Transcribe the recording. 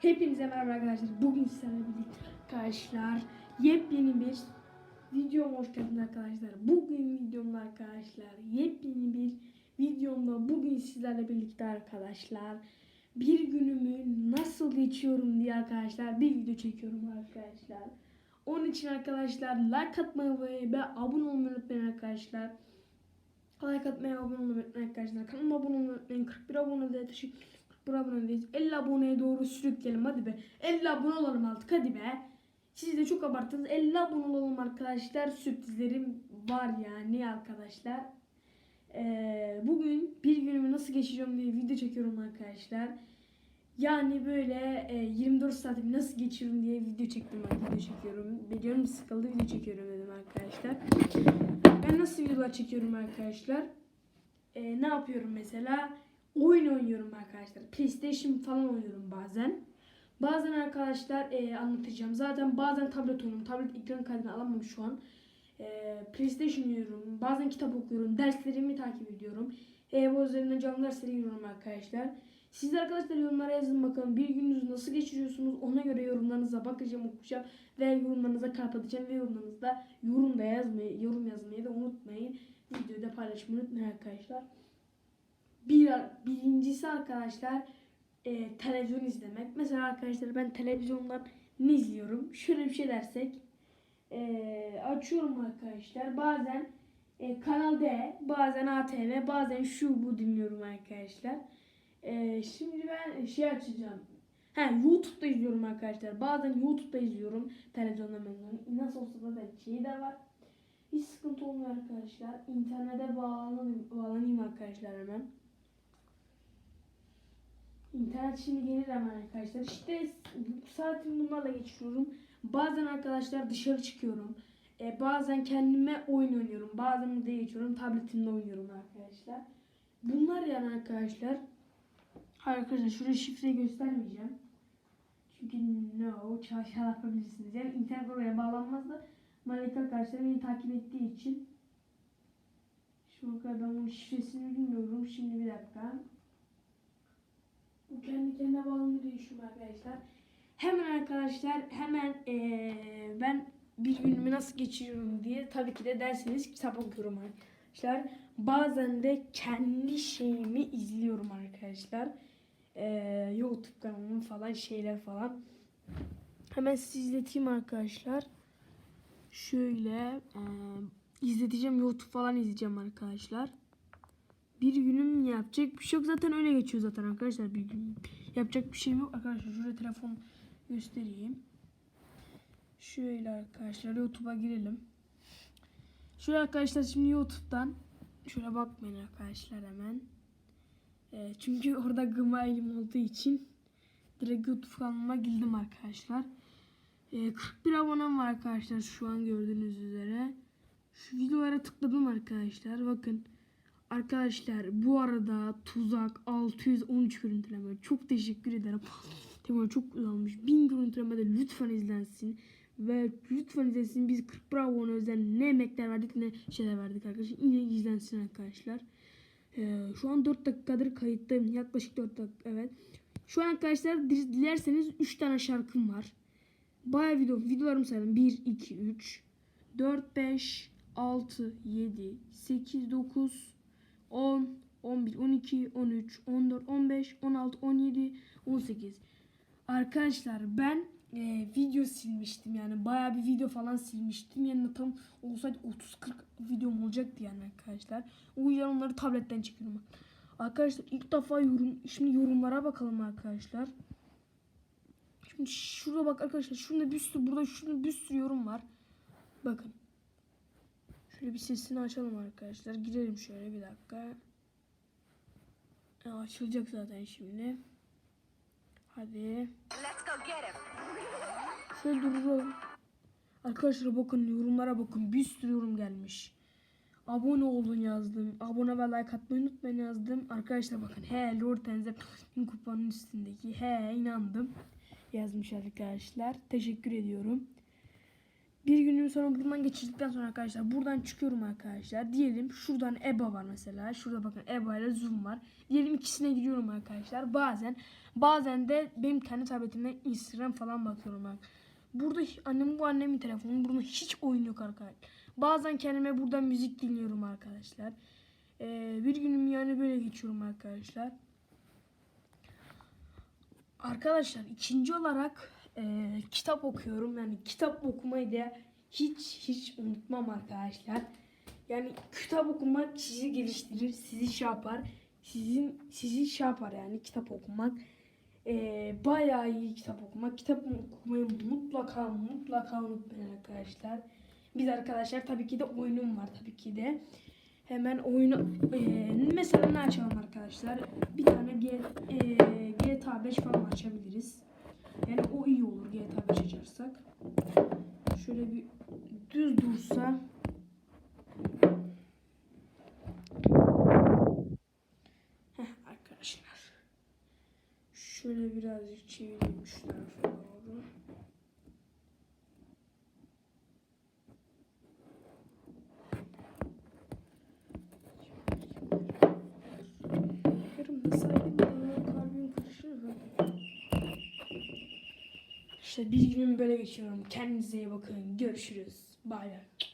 Hepinize merhaba arkadaşlar. Bugün sizlerle birlikte arkadaşlar yepyeni bir videoma hoş geldiniz arkadaşlar. Bugün videomda arkadaşlar yepyeni bir videomda bugün sizlerle birlikte arkadaşlar bir günümü nasıl geçiyorum diye arkadaşlar bir video çekiyorum arkadaşlar. Onun için arkadaşlar like atmayı ve abone olmayı unutmayın arkadaşlar. Like atmayı, abone olmayı unutmayın arkadaşlar. Kanalıma abone olmayı unutmayın. 41 abone de teşekkür 41 abonedeyiz. 50 aboneye doğru sürükleyelim hadi be. 50 abone olalım artık hadi be. Siz de çok abarttınız. 50 abone olalım arkadaşlar. Sürprizlerim var yani arkadaşlar. Ee, bugün bir günümü nasıl geçireceğim diye video çekiyorum arkadaşlar. Yani böyle e, 24 saatimi nasıl geçiriyorum diye video çektim ben video çekiyorum. Biliyorum sıkıldı video çekiyorum dedim arkadaşlar. Ben nasıl videolar çekiyorum arkadaşlar? Ee, ne yapıyorum mesela? Oyun oynuyorum arkadaşlar. PlayStation falan oynuyorum bazen. Bazen arkadaşlar e, anlatacağım. Zaten bazen tablet oynuyorum. Tablet ekran kaydını alamam şu an. E, PlayStation oynuyorum. Bazen kitap okuyorum. Derslerimi takip ediyorum. E, bu üzerinden canlı derslere giriyorum arkadaşlar. Siz arkadaşlar yorumlara yazın bakalım. Bir gününüzü nasıl geçiriyorsunuz? Ona göre yorumlarınıza bakacağım, okuyacağım ve yorumlarınıza kalp atacağım ve yorumlarınızda yorum da yazmayı, yorum yazmayı da unutmayın. Videoyu da paylaşmayı unutmayın arkadaşlar. Bir, birincisi arkadaşlar e, televizyon izlemek. Mesela arkadaşlar ben televizyondan ne izliyorum? Şöyle bir şey dersek e, açıyorum arkadaşlar. Bazen e, Kanal D, bazen ATV, bazen şu bu dinliyorum arkadaşlar. E, şimdi ben şey açacağım. Ha YouTube'da izliyorum arkadaşlar. Bazen YouTube'da izliyorum. Televizyonda ben nasıl olsa zaten şeyi de var. Hiç sıkıntı olmuyor arkadaşlar. İnternete bağlanayım, bağlanayım arkadaşlar hemen. İnternet şimdi gelir hemen arkadaşlar. İşte bu saatimi bunlarla geçiriyorum. Bazen arkadaşlar dışarı çıkıyorum. Ee, bazen kendime oyun oynuyorum. Bazen de geçiyorum. Tabletimde oynuyorum arkadaşlar. Bunlar yani arkadaşlar. Arkadaşlar şuraya şifreyi göstermeyeceğim. Çünkü no çalışan yapabilirsiniz. Yani internet oraya bağlanmaz da Malika arkadaşlar beni takip ettiği için şu kadar ben onun şifresini bilmiyorum. Şimdi bir dakika. Bu kendi kendine bağlandı değişiyor arkadaşlar. Hemen arkadaşlar hemen eee, ben bir günümü nasıl geçiriyorum diye tabii ki de derseniz kitap okuyorum arkadaşlar. Bazen de kendi şeyimi izliyorum arkadaşlar. Eee YouTube kanalımın falan şeyler falan. Hemen size izleteyim arkadaşlar. Şöyle eee, izleteceğim YouTube falan izleyeceğim arkadaşlar. Bir günüm yapacak bir şey yok. Zaten öyle geçiyor zaten arkadaşlar bir gün. Yapacak bir şey yok. Arkadaşlar şuraya telefon göstereyim. Şöyle arkadaşlar YouTube'a girelim. Şöyle arkadaşlar şimdi YouTube'dan şöyle bakmayın arkadaşlar hemen. Ee, çünkü orada gmail'im olduğu için direkt YouTube kanalıma girdim arkadaşlar. Ee, 41 abonem var arkadaşlar şu an gördüğünüz üzere. Şu videolara tıkladım arkadaşlar. Bakın. Arkadaşlar bu arada tuzak 613 görüntüleme. Çok teşekkür ederim. Temel çok güzel olmuş. 1000 görüntüleme de lütfen izlensin. Ve lütfen izlensin. Biz 40 bravo özel ne emekler verdik ne şeyler verdik arkadaşlar. Yine izlensin arkadaşlar. Ee, şu an 4 dakikadır kayıttayım. Yaklaşık 4 dakika evet. Şu an arkadaşlar dil- dilerseniz 3 tane şarkım var. Bayağı video, videolarımı sayalım. 1, 2, 3, 4, 5, 6, 7, 8, 9, 10, 11, 12, 13, 14, 15, 16, 17, 18. Arkadaşlar ben e, video silmiştim yani bayağı bir video falan silmiştim. Yani tam olsaydı 30-40 videom olacaktı yani arkadaşlar. O yüzden onları tabletten çekiyorum. Arkadaşlar ilk defa yorum, şimdi yorumlara bakalım arkadaşlar. Şimdi şurada bak arkadaşlar şurada bir sürü burada şurada bir sürü yorum var. Bakın. Şöyle bir sesini açalım arkadaşlar. Girelim şöyle bir dakika. Ya, açılacak zaten şimdi. Hadi. Şöyle duralım. Arkadaşlar bakın yorumlara bakın. Bir sürü yorum gelmiş. Abone olun yazdım. Abone ve like atmayı unutmayın yazdım. Arkadaşlar bakın. He Lord Tenzer kupanın üstündeki. He inandım. Yazmış arkadaşlar. Teşekkür ediyorum. Bir günümü sonra buradan geçirdikten sonra arkadaşlar buradan çıkıyorum arkadaşlar. Diyelim şuradan EBA var mesela. Şurada bakın EBA ile Zoom var. Diyelim ikisine giriyorum arkadaşlar. Bazen bazen de benim kendi tabletimden Instagram falan bakıyorum ben. Burada annem bu annemin telefonu. Burada hiç oyun yok arkadaşlar. Bazen kendime burada müzik dinliyorum arkadaşlar. Ee, bir günüm yani böyle geçiyorum arkadaşlar. Arkadaşlar ikinci olarak e, kitap okuyorum. Yani kitap okumayı da hiç hiç unutmam arkadaşlar. Yani kitap okumak sizi geliştirir, sizi şey yapar. Sizin sizi şey yapar yani kitap okumak. E, bayağı iyi kitap okumak. Kitap okumayı mutlaka mutlaka unutmayın arkadaşlar. Biz arkadaşlar tabii ki de oyunum var tabii ki de. Hemen oyunu e, mesela ne açalım arkadaşlar? Bir tane G, e, GTA 5 falan açabiliriz. Yani o iyi olur GTA 5 açarsak. Şöyle bir düz dursa. Heh, arkadaşlar. Şöyle birazcık çevireyim şu tarafa doğru. İşte bir günüm böyle geçiyorum. Kendinize iyi bakın. Görüşürüz. Bay bay.